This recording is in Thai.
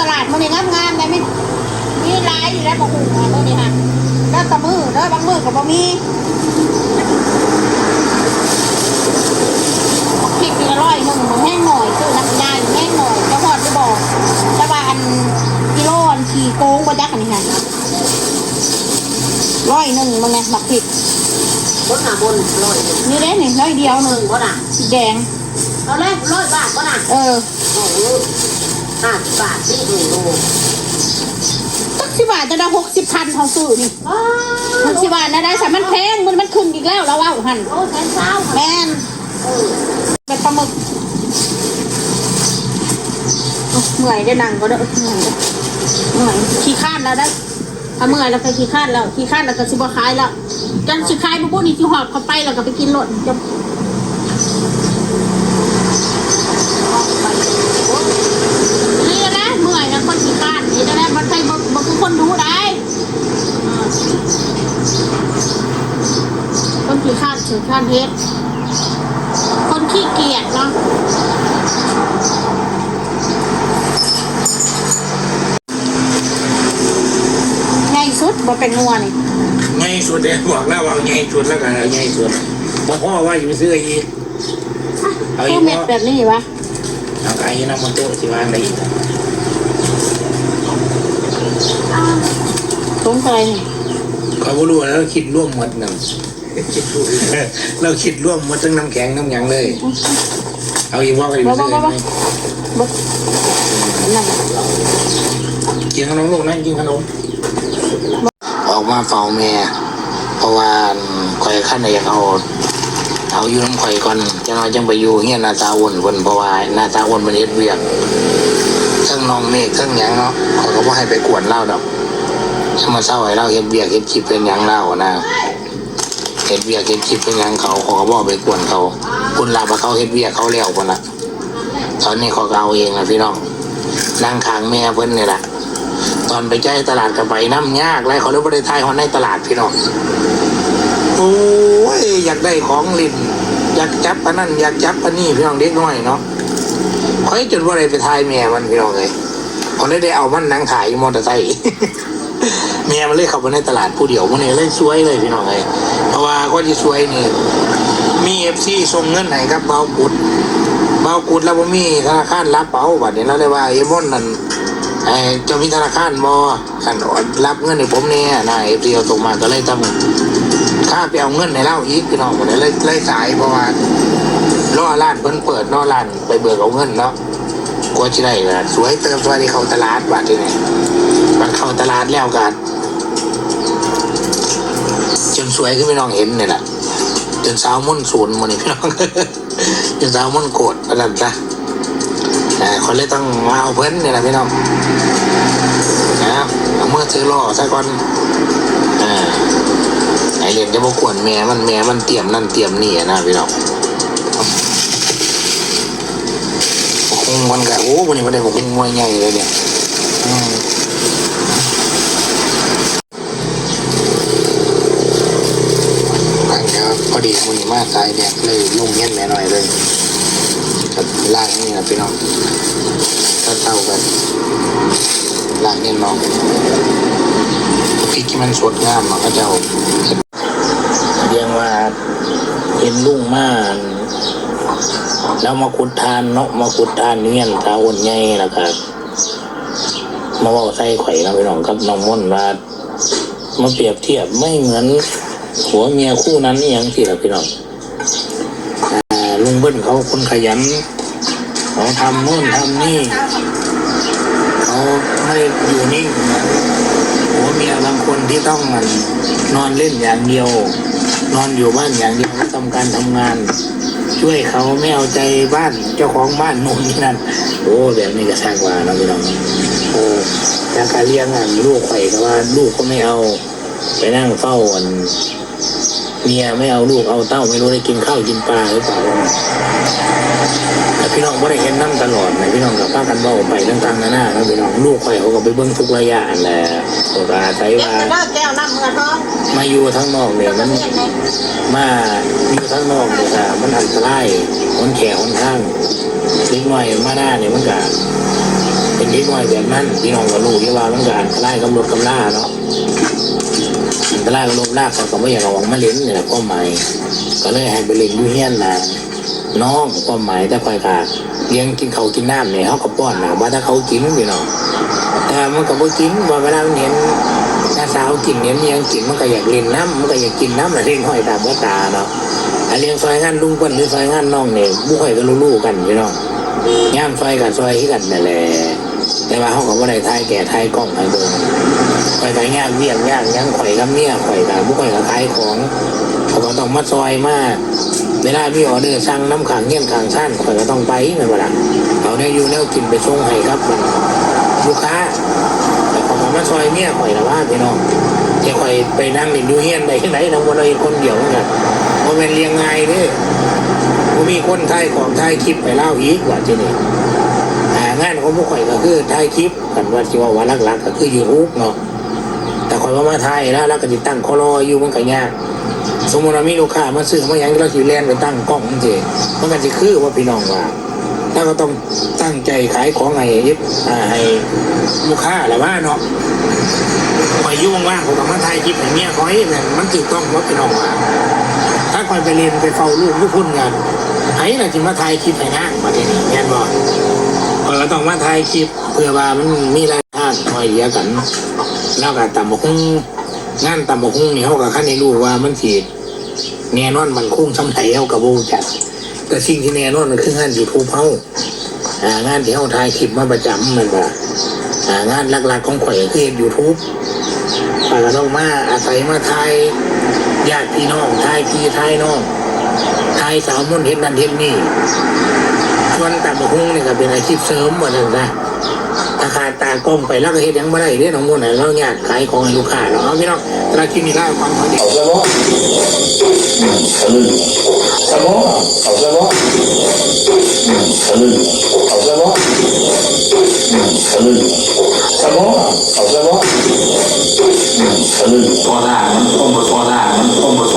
ตลาดมันนี่งามๆนะมีมีหลายอยู่แล้วบ่ฮู้ว่าตัวนี้ฮะแล้วแตะมือเด้อบางมือก็บ่มีพริกนี่ร้อยหนึงมันแห้งหน่อยซื้อน้ำยาอยู่แห้งหน่อยจะฮอดจะบอกแต่ว่าอันกิโลอันขี่โกงบ่จักอันนี้ฮะร้อยหนึงมันไงบักพริกบนหน้าบนร้อยหนึ่งนี่เด้นี่น้อยเดียวหหนึนึ่งงบ่น่ะสีแดงเอาเลยร้อยบาทบ่น่ะเออโอ้โหห้าสิบบาทนี่หนึ่งโลสักสิบบาทจะได้หกสิบพันเขาซื้อนี่ว้าหกสิบบาทนะได้แต่มันแพงมันมันขึ้นอีกแล้วแล้วว่าหันโอ้แสนเช้าแม่นเออเป็นปลาหมึกโอ้เมื่อยได้นั่งก็ได้เมื่อยเด้อเมื่อยขี้ข้านแล้วได้ถ้าเมื่อยแล้วก็ขี้ข้านแล้วขี้ข้านแล้วก็สิบขายแล้วจันสิขายบุบุนี่ที่หอบเข้าไปแล้วก็ไปกินรถจะนี่นะเมื่อยนะคนขี้ข้านนี่นะมันใช่บ่บ่คือคนรู้ได้อ่าคนขี้ ข้านเฉือข้านเฮ็ด คนขี้เกียจเนาะง่ายสุดบ่เป็นงัวนี่ไงสุดเดียบอกแล้วว่าไงสุดแล้วกันไงสุดบอกพ่อว่าอยู่ซื้ออีกเอาอีตู้กเม็ดบ่แบบนี้วะเอาไอ้น้ำมันโต๊ะสิวางได้อีกถุงอะไรนี่เขาบ่รู้แล้วคิดร่วมหมดนั่น คิดร่วมเราคิดร่วมหมดทั้งน้ำแข็งน้ำหยังเลย เอาอีกว่าไปอยู่ซื้อไหมบ่นั่นกินขนมลูกนั่งกินขนมออกมาเฝ้าแม่เพราะว่าข่อยขั้นอยากเอาเอาอยู่น้ำข่อยก่อนจะน้อยจังไปอยู่เฮียหน้าตาอ้วนเพิ่นเพราะว่าหน้าตาอ้วนมันเฮ็ดเวียกทั้งน้องเมฆทั้งหยังเนาะเขาก็บ่ให้ไปกวนเล่าดอกถ้ามาเศร้าให้เราเฮ็ดเวียกเฮ็ดคลิปเป็นหยังเล่านะ เฮ็ดเวียกเฮ็ดคลิปเป็นยังเขาเขาก็บ่ไปกวนเขา คุณลาบเขาเฮ็ดเวียกเขาแล้วพุ่นละตอนนี้เขาเอาเองนะพี่น้องนั่งข้างแม่เพิ่นนี่แหละตอนไปใจายตลาดกับไปน้ำยากไรเขาเลยบ่ได้ทายฮอนในตลาดพี่น้องโอ้ยอยากได้ของลินอยากจับอันนั้นอยากจับอันนี้พี่น้องเด็กน้อยเนาะคอยจนว่าอะไรไปทายแม่มันพี่น้องเลยคนได้ได้เอามันนั่งถ่ายมอเตอร์ไซค์ แม่มันเลยเข้าไปในตลาดผู้เดียวมันเลยสวยเลยพี่น้องเลยเพราะว่าก็ที่สวยนี่มีเอฟซีส่งเงินให้ครับเบากุดเบากุดแล้วบ่มีธนาคารรับเป๋าบัดนี้แล้วเลยว่าเอมอนนั่นไอ้เจะมีธนาคารบ่ขันรับเงินให้ผมเนี่ยนายเอฟซีเอาส่งมาก็เลยทำข้าไปเอาเงินในเล่าอีกพี่น้องคนนี้เลยเลยสายเพราะว่าล่อร้านเพิ่นเปิดล่อร้านไปเบิกเอาเงินเนาะกลัวจะได้ละสวยเติมสวยที่เขาตลาดบาทที่นี่มันเข้าตลาดแล้วกัน จนสวยขึ้นพี่น้องเห็นเนี่ยแหละจนสาวมุ่นศูนย์มันนี่พี่น้องจนสาวมุ่นโกรธอะไรนะแต่คนเลยต้องมาเอาเพิ่นเนี่ยแหละพี่น้องนะเอาเมื่อซื้อล่อซะก่อนไอเรียนจะบอกวนแม่มันแม่มันเตรียมนั่นเตรียมนี่นะพี่น้องคงมันกะโอ้วันนี้วันนี้ผมคงมวยใหญ่เลยเนี่ย อืมอันนี้พอดีวันนี้มาตายเนี่ยเลยลุ่งเงี้ยแม่หน่อยเลยกับล่างนี่นะพี่น้องถ้าเท่ากันล่างเงี้ยน้องพริกที่มันสดงามมันก็จะเรียกว่าเห็นลุงมากแล้วมาขุดทานเนาะมาขุดทานเงี้ยนตาอ้วนใหญ่แล้วก็มาว่าใส่ไข่นะพี่น้องกับน้องม่อนว่ามาเปรียบเทียบไม่เหมือน หัวเมียคู่นั้นนี่ยังสิละพี่น้องอ่ลุงเบิ้ลเขาคนขยันเขาทำโน่นทำนี่เขาไม่อยู่นิ่งเหมือนหัวเมียบางคนที่ต้องมันนอนเล่นอย่างเดียว นอนอยู่บ้านอย่างเดียวทำการทำงาน ช่วยเขาไม่เอาใจบ้านเจ้าของบ้านนู่นนี่นั่นโอ้แบบนี้ก็สร้างว่าเนาะพี่น้องโอ้จากการเลี้ยงลูกไข่ก็ว่าลูกก็ไม่เอา ไปนั่งเฝ้าอัน เมียไม่เอาลูกเอาเต้าไม่รู้ได้กินข้าวกินปลาหรือเปล่าแต่พี่น้องไม่ได้เห็นน้ำตลอดนะพี่น้องกับป้ากันบ้าไปต่างๆนานาแล้วพี่น้องลูกไข่เขาก็ไปเบิ้งทุกระยะแหละก็อาศัยเก็บว่าไปเด้อแก้วน้ำเมือท้องมาอยู่ทั้งนอกเนี่ยมันมาอยู่ทั้งนอกเนี่ยมันอันตรายคนแขวนข้างเล็กน้อยมาหน้าเนี่ยมันก็เป็นเป็นล็กน้อยแบบนั้นพี่น้องก็รู้ที่ว่ามันก็อันตรายกับรถกับล่าเนาะ อันตรายกับรถลากก็ไม่อยากเอาออกมาเล่นนี่แหละก็หมายก็เลยให้ไปเล่นอยู่เฮียนนะน้องก็หมายแต่คอยกาเลี้ยงกินเขาวกินน้ำเนี่ยเขาก็ป้อนนะว่าถ้าเขากินพี่เน้องแต่มันก็บ่กินว่าเวลามันเห็นน้าสาวกินเห็นเมียงกินมันก็อยากเล่นน้ำมันก็อยากกินน้ำละเล่นห้อยตามก็ตาเนาะอันเลี้ยงซอยงานลุงเปิ้นหรือซอยงานน้องเนี่ยบุ้ยก็รู้ๆกันพี่น้องย่ามซอยกับซอยที่กันนั่นแหละ แต่ว่าเขาก็บ่ได้ทายแก่ทายกล้องให้เบิ่งไปไปย่างเวียงย่างย่างข่อยกับเมียข่อยกับบุข่อยกับขายของเขาก็ต้องมาซอยมาเวลามีออเดอร์สั่งน้ำขังเงี้ยขังท่านข่อยก็ต้องไปเหมือนกันล่ะเขาได้อยู่แนวกินไปส่งให้ครับมันลูกค้าแต่ขาก็มาซอยเมียข่อยละว่าพี่น้องที่ข่อยไปนั่งเล่นดูเฮียนได้ไหนน้องวันเลยคนเดียวกันเพราะเป็นเลี้ยงง่ายเด้อผมมีคนถ่ายของถ่ายคลิปไปเล่าอีกว่าที่นี่อ่า งานของพวกข่อยก็คือถ่ายคลิปกันว่าที่ว่าวันหลักๆก็คือยูทูบเนาะแต่ข่อยว่ามาถ่ายแล้วแล้วก็ติดตั้งคอรออยู่มันก็ยากสมมติว่ามีลูกค้ามาซื้อมาอย่างเราสิแลนไปตั้งกล้องมันสิมันก็สิคือว่าพี่น้องว่าถ้าก็ต้องตั้งใจขายของให้ยิบอ่าให้ลูกค้าแหละว่าเนาะข่อยยุ่งว่างผมก็มาถ่ายคลิปให้เมียข่อยเนี่ยมันถูกต้องว่าพี่น้องว่าถ้าคอยไปเรียนไปเฝ้าลูกทุกคนกันไอ้น่ะจิมาถ่ายคลิปให้นามาที่นี้แม่นบ่ ข้อยก็ต้องมาถ่ายคลิปเพื่อว่ามันมีรายได้คอยเหลียกัน แล้วก็ตำบกหุ่งงานตำบกหุ่งนี่เขากับขั้นในรู้ว่ามันสิแน่นอนมันคุ้งสำไถเขากับวงจัดแต่สิ่งที่แน่นอนมันคืองานยูทูบเขาอ่างานที่เขาถ่ายคลิปมาประจำมันว่าอ่างานหลักๆของข่อยคือยูทูบข่อยก็ต้องมาอาศัยมาถ่ายญาติพี่น้องทายพี่ทายน้อง ทายสาวมุนเห็นนั่นเห็นนี่ส่วนตาบกหุ้งนี่ก็เป็นอาชีพเสริมหมดเลยนะถ้าขาดตากล้องไปแล้วก็เห็นยังไม่ได้เรื่องของมนไหนเราอยากขายของให้ลูกค้าเราพี่น้องเราคิมีได้ความพอดีเอาซะบ่ซะบ่เอาซะบ่เอาซะบ่ซะบ่เอาซะบ่พอละมันต้องบ่พอละมันต้องบ่พ